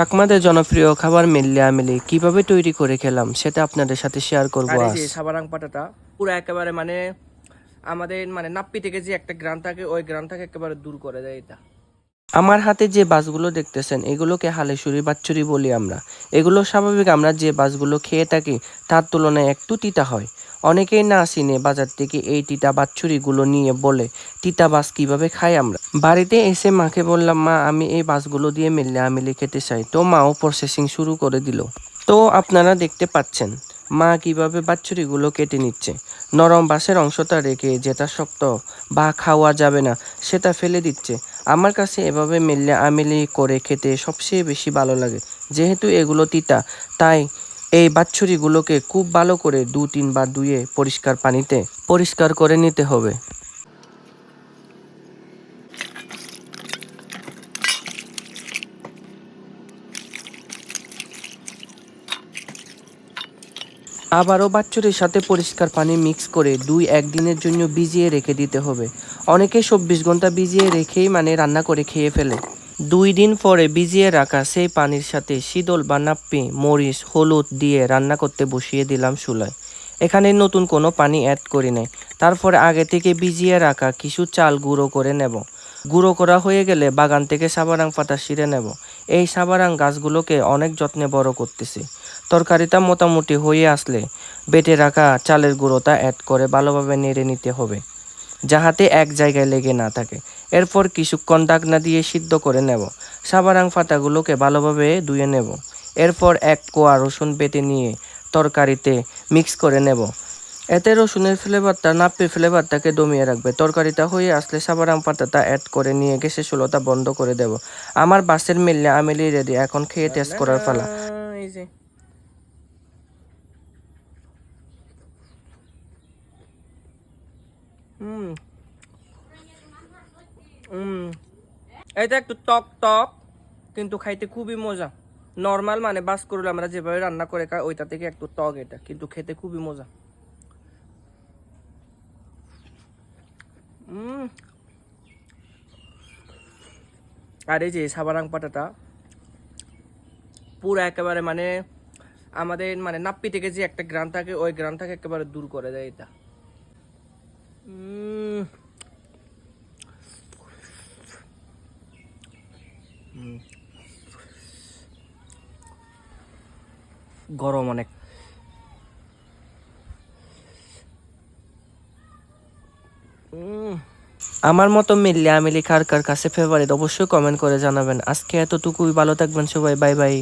চাকমাদের জনপ্রিয় খাবার মিললে আমিলি কীভাবে তৈরি করে খেলাম সেটা আপনাদের সাথে শেয়ার করব আর এই সাবারাং পাটাটা পুরো একেবারে মানে আমাদের মানে নাপ্পি থেকে যে একটা গ্রাম থাকে ওই গ্রাম গ্রামটাকে একেবারে দূর করে দেয় এটা। আমার হাতে যে বাসগুলো দেখতেছেন এগুলোকে হালেশুরি বাচ্চুরি বলি আমরা। এগুলো স্বাভাবিক আমরা যে বাসগুলো খেয়ে থাকি তার তুলনায় একটু তিতা হয়। অনেকেই না চিনে বাজার থেকে এই তিতা বাচ্চুরিগুলো নিয়ে বলে, তিতা বাস কীভাবে খাই আমরা? বাড়িতে এসে মাকে বললাম, মা, আমি এই বাসগুলো দিয়ে মিললে আমিলে খেতে চাই। তো মাও প্রসেসিং শুরু করে দিল। তো আপনারা দেখতে পাচ্ছেন, মা কীভাবে বাচ্চুরিগুলো কেটে নিচ্ছে। নরম বাঁশের অংশটা রেখে যেটা শক্ত বা খাওয়া যাবে না, সেটা ফেলে দিচ্ছে। আমার কাছে এভাবে মিললে আমিলি করে খেতে সবচেয়ে বেশি ভালো লাগে। যেহেতু এগুলো তিতা, তাই এই বাচ্চুরিগুলোকে খুব ভালো করে দু তিন তিনবার ধুয়ে পরিষ্কার পানিতে পরিষ্কার করে নিতে হবে। আবারও বাচ্চুরের সাথে পরিষ্কার পানি মিক্স করে দুই একদিনের জন্য ভিজিয়ে রেখে দিতে হবে। অনেকে চব্বিশ ঘণ্টা ভিজিয়ে রেখেই মানে রান্না করে খেয়ে ফেলে। দুই দিন পরে ভিজিয়ে রাখা সেই পানির সাথে শীতল বা নাপ্পি, মরিচ, হলুদ দিয়ে রান্না করতে বসিয়ে দিলাম চুলায়। এখানে নতুন কোনো পানি অ্যাড করি নাই। তারপরে আগে থেকে ভিজিয়ে রাখা কিছু চাল গুঁড়ো করে নেব। গুঁড়ো করা হয়ে গেলে বাগান থেকে সাবারাং পাতা ছিঁড়ে নেব। এই সাবারাং গাছগুলোকে অনেক যত্নে বড় করতেছি। তরকারিটা মোটামুটি হয়ে আসলে বেটে রাখা চালের গুঁড়োটা অ্যাড করে ভালোভাবে নেড়ে নিতে হবে। যাহাতে এক জায়গায় লেগে না থাকে। এরপর কিছুক্ষণ ডাকনা দিয়ে সিদ্ধ করে নেব। সাবারাং পাতাগুলোকে ভালোভাবে ধুয়ে নেব। এরপর এক কোয়া রসুন বেটে নিয়ে তরকারিতে মিক্স করে নেব। এতে রসুনের ফ্লেভারটা নাপ্পি ফ্লেভারটাকে দমিয়ে রাখবে। তরকারিটা হয়ে আসলে সাবারাং পাতাটা অ্যাড করে নিয়ে গ্যাসের চুলোটা বন্ধ করে দেব। আমার বাসের মিললে আমিলি রেডি। এখন খেয়ে টেস্ট করার পালা। এই যে। হুম। হুম। এটা একটু টক টক, কিন্তু খাইতে খুবই মজা। নর্মাল মানে বাস করলে আমরা যেভাবে রান্না করে খাই, ওইটা থেকে একটু টক এটা, কিন্তু খেতে খুবই মজা। আর এই যে সাবারাং পাটাটা, পুরো একেবারে মানে আমাদের মানে নাপ্পি থেকে যে একটা গ্রাম থাকে, ওই গ্রামটাকে একেবারে দূর করে দেয় এটা। গরম অনেক। আমার মতো মিললে আমি লিখার কার কাছে ফেভারিট অবশ্যই কমেন্ট করে জানাবেন আজকে এতটুকুই, ভালো থাকবেন সবাই বাই বাই